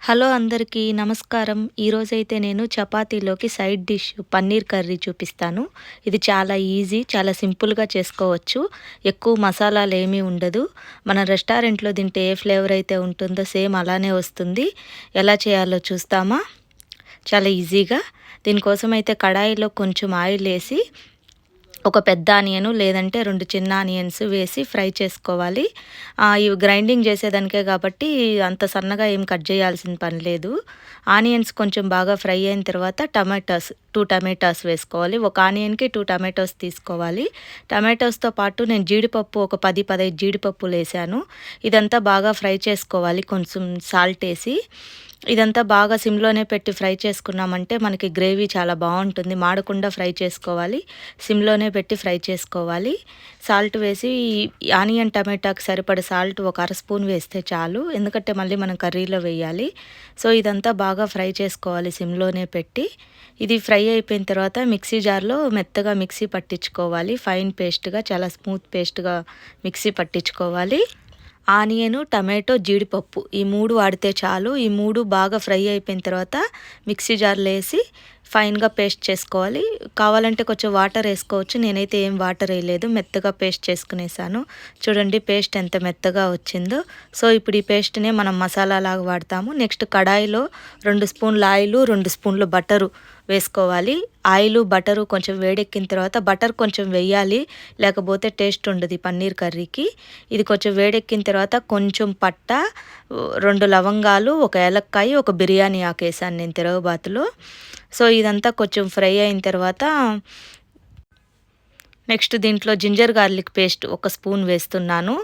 Hello అందరికీ నమస్కారం. ఈరోజైతే నేను చపాతీలోకి సైడ్ డిష్ పన్నీర్ కర్రీ చూపిస్తాను. ఇది చాలా ఈజీ చాలా సింపుల్గా చేసుకోవచ్చు. ఎక్కువ మసాలాలు ఏమీ ఉండదు. మన రెస్టారెంట్లో తింటే ఏ ఫ్లేవర్ అయితే ఉంటుందో సేమ్ అలానే వస్తుంది. ఎలా చేయాలో చూస్తామా? చాలా ఈజీగా. దీనికోసం అయితే కడాయిలో కొంచెం ఆయిల్ వేసి ఒక పెద్ద ఆనియన్ లేదంటే రెండు చిన్న ఆనియన్స్ వేసి ఫ్రై చేసుకోవాలి. ఇవి గ్రైండింగ్ చేసేదానికే కాబట్టి అంత సన్నగా ఏం కట్ చేయాల్సిన పని లేదు. ఆనియన్స్ కొంచెం బాగా ఫ్రై అయిన తర్వాత టమాటాస్ టూ టమాటాస్ వేసుకోవాలి. ఒక ఆనియన్కి టూ టమాటోస్ తీసుకోవాలి. టమాటోస్తో పాటు నేను జీడిపప్పు ఒక పది పదహైదు జీడిపప్పులు వేసాను. ఇదంతా బాగా ఫ్రై చేసుకోవాలి. కొంచెం సాల్ట్ వేసి. ఇదంతా బాగా సిమ్లోనే పెట్టి ఫ్రై చేసుకున్నామంటే మనకి గ్రేవీ చాలా బాగుంటుంది. మాడకుండా ఫ్రై చేసుకోవాలి. సిమ్లోనే పెట్టి ఫ్రై చేసుకోవాలి. సాల్ట్ వేసి ఆనియన్ టమాటాకి సరిపడే సాల్ట్ ఒక అర స్పూన్ వేస్తే చాలు. ఎందుకంటే మళ్ళీ మనం కర్రీలో వేయాలి. సో ఇదంతా బాగా ఫ్రై చేసుకోవాలి సిమ్లోనే పెట్టి. ఇది ఫ్రై అయిపోయిన తర్వాత మిక్సీ జార్లో మెత్తగా మిక్సీ పట్టించుకోవాలి. ఫైన్ పేస్ట్గా చాలా స్మూత్ పేస్ట్గా మిక్సీ పట్టించుకోవాలి. ఆనియన్ టమాటో జీడిపప్పు. ఈ మూడు వాడితే చాలు. ఈ మూడు బాగా ఫ్రై అయిపోయిన తర్వాత మిక్సీ జార్లో వేసి ఫైన్గా పేస్ట్ చేసుకోవాలి. కావాలంటే కొంచెం వాటర్ వేసుకోవచ్చు. నేనైతే ఏం వాటర్ వేయలేదు. మెత్తగా పేస్ట్ చేసుకునేసాను. చూడండి పేస్ట్ ఎంత మెత్తగా వచ్చిందో. సో ఇప్పుడు ఈ పేస్ట్నే మనం మసాలా లాగా వాడతాము. నెక్స్ట్ కడాయిలో రెండు స్పూన్ల ఆయిల్ రెండు స్పూన్లు బటరు వేసుకోవాలి. ఆయిల్ బటరు కొంచెం వేడెక్కిన తర్వాత బటర్ కొంచెం వేయాలి. లేకపోతే టేస్ట్ ఉండదు పన్నీర్ కర్రీకి. ఇది కొంచెం వేడెక్కిన తర్వాత కొంచెం పట్ట రెండు లవంగాలు ఒక ఏలక్కాయ ఒక బిర్యానీ ఆకేసాను నేను తిరగబాతులో సో ఇదంతా కొంచెం ఫ్రై అయిన తర్వాత నెక్స్ట్ దీంట్లో జింజర్ గార్లిక్ పేస్ట్ ఒక స్పూన్ వేస్తున్నాను.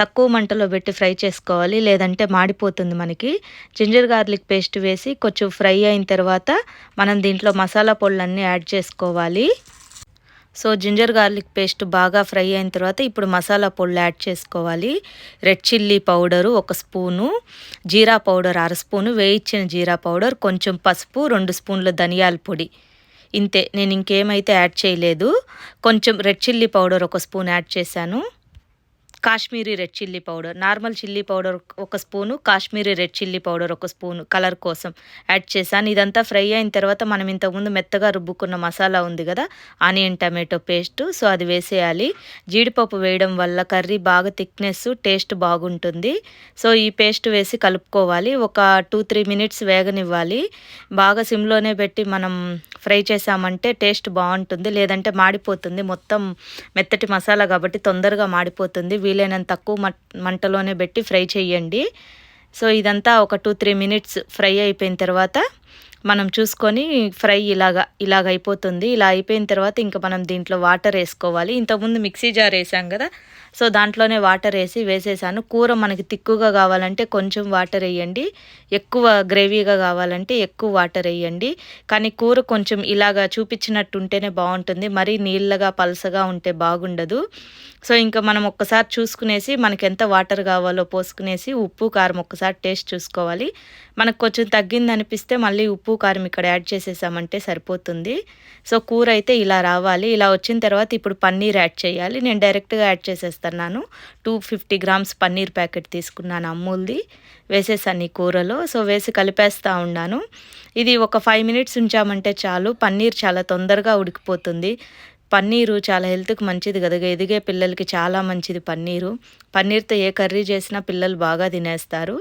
తక్కువ మంటలో పెట్టి ఫ్రై చేసుకోవాలి లేదంటే మాడిపోతుంది మనకి. జింజర్ గార్లిక్ పేస్ట్ వేసి కొంచెం ఫ్రై అయిన తర్వాత మనం దీంట్లో మసాలా పొళ్ళన్నీ యాడ్ చేసుకోవాలి. సో జింజర్ గార్లిక్ పేస్ట్ బాగా ఫ్రై అయిన తర్వాత ఇప్పుడు మసాలా పొళ్ళు యాడ్ చేసుకోవాలి. రెడ్ చిల్లీ పౌడరు ఒక స్పూను జీరా పౌడర్ అర స్పూను వేయించిన జీరా పౌడర్ కొంచెం పసుపు రెండు స్పూన్ల ధనియాల పొడి. ఇంతే నేను ఇంకేమైతే యాడ్ చేయలేదు. కొంచెం రెడ్ చిల్లీ పౌడర్ ఒక స్పూన్ యాడ్ చేశాను. Kashmiri red chilli powder. Normal chilli powder ఒక spoon Kashmiri red chilli powder ఒక స్పూను కలర్ కోసం యాడ్ చేశాను. ఇదంతా ఫ్రై అయిన తర్వాత మనం ఇంతకుముందు మెత్తగా రుబ్బుకున్న మసాలా ఉంది కదా ఆనియన్ టమాటో పేస్ట్. సో అది వేసేయాలి. జీడిపప్పు వేయడం వల్ల కర్రీ బాగా థిక్నెస్ టేస్ట్ బాగుంటుంది. సో ఈ పేస్ట్ వేసి కలుపుకోవాలి. ఒక టూ త్రీ మినిట్స్ వేగనివ్వాలి. బాగా సిమ్లోనే పెట్టి మనం ఫ్రై చేసామంటే టేస్ట్ బాగుంటుంది. లేదంటే మాడిపోతుంది. మొత్తం మెత్తటి మసాలా కాబట్టి తొందరగా మాడిపోతుంది. వీలైనంత తక్కువ మంటలోనే పెట్టి ఫ్రై చేయండి సో ఇదంతా ఒక టూ త్రీ మినిట్స్ ఫ్రై అయిపోయిన తర్వాత మనం చూసుకొని ఫ్రై ఇలాగా ఇలాగ అయిపోతుంది ఇలా అయిపోయిన తర్వాత ఇంకా మనం దీంట్లో వాటర్ వేసుకోవాలి. ఇంతకుముందు మిక్సీ జార్ వేసాం కదా సో దాంట్లోనే వాటర్ వేసి వేసేసాను. కూర మనకి తిక్కుగా కావాలంటే కొంచెం వాటర్ వేయండి. ఎక్కువ గ్రేవీగా కావాలంటే ఎక్కువ వాటర్ వేయండి. కానీ కూర కొంచెం ఇలాగా చూపించినట్టు ఉంటేనే బాగుంటుంది. మరీ నీళ్ళగా పలసగా ఉంటే బాగుండదు. సో ఇంకా మనం ఒక్కసారి చూసుకునేసి మనకి ఎంత వాటర్ కావాలో పోసుకునేసి ఉప్పు కారం ఒక్కసారి టేస్ట్ చూసుకోవాలి. మనకు కొంచెం తగ్గింది అనిపిస్తే మళ్ళీ ఉప్పు కారం ఇక్కడ యాడ్ చేసేసామంటే సరిపోతుంది. సో కూర అయితే ఇలా రావాలి. ఇలా వచ్చిన తర్వాత ఇప్పుడు పన్నీర్ యాడ్ చేయాలి. నేను డైరెక్ట్గా యాడ్ చేసేస్తాను. చేసేస్తున్నాను two fifty grams paneer packet తీసుకున్నాను అమూల్ది వేసేసాను ఈ కూరలో. సో వేసి కలిపేస్తూ ఉన్నాను. ఇది ఒక ఫైవ్ మినిట్స్ ఉంచామంటే చాలు. పన్నీర్ చాలా తొందరగా ఉడికిపోతుంది. పన్నీరు చాలా హెల్త్కి మంచిది కదా. ఎదిగే పిల్లలకి చాలా మంచిది పన్నీరు. పన్నీర్తో ఏ కర్రీ చేసినా పిల్లలు బాగా తినేస్తారు.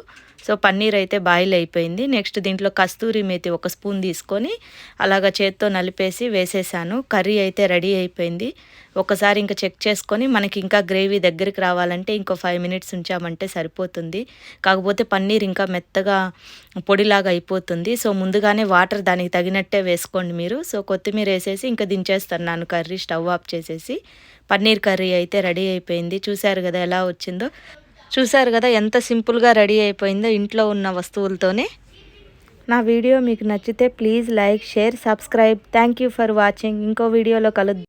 సో పన్నీర్ అయితే బాయిల్ అయిపోయింది. నెక్స్ట్ దీంట్లో కస్తూరి మేతి ఒక స్పూన్ తీసుకొని అలాగ చేత్తో నలిపేసి వేసేసాను. కర్రీ అయితే రెడీ అయిపోయింది. ఒకసారి ఇంకా చెక్ చేసుకొని మనకి ఇంకా గ్రేవీ దగ్గరికి రావాలంటే ఇంకో ఫైవ్ మినిట్స్ ఉంచామంటే సరిపోతుంది. కాకపోతే పన్నీర్ ఇంకా మెత్తగా పొడిలాగా అయిపోతుంది. సో ముందుగానే వాటర్ దానికి తగినట్టే వేసుకోండి మీరు. సో కొత్తిమీర వేసేసి ఇంకా దించేస్తున్నాను కర్రీ స్టవ్ ఆఫ్ చేసేసి. పన్నీర్ కర్రీ అయితే రెడీ అయిపోయింది. చూశారు కదా ఎలా వచ్చిందో. చూశారు కదా ఎంత సింపుల్గా రెడీ అయిపోయిందో ఇంట్లో ఉన్న వస్తువులతోనే. నా వీడియో మీకు నచ్చితే please like share subscribe. Thank you for watching. ఇంకో వీడియోలో కలుద్దాం.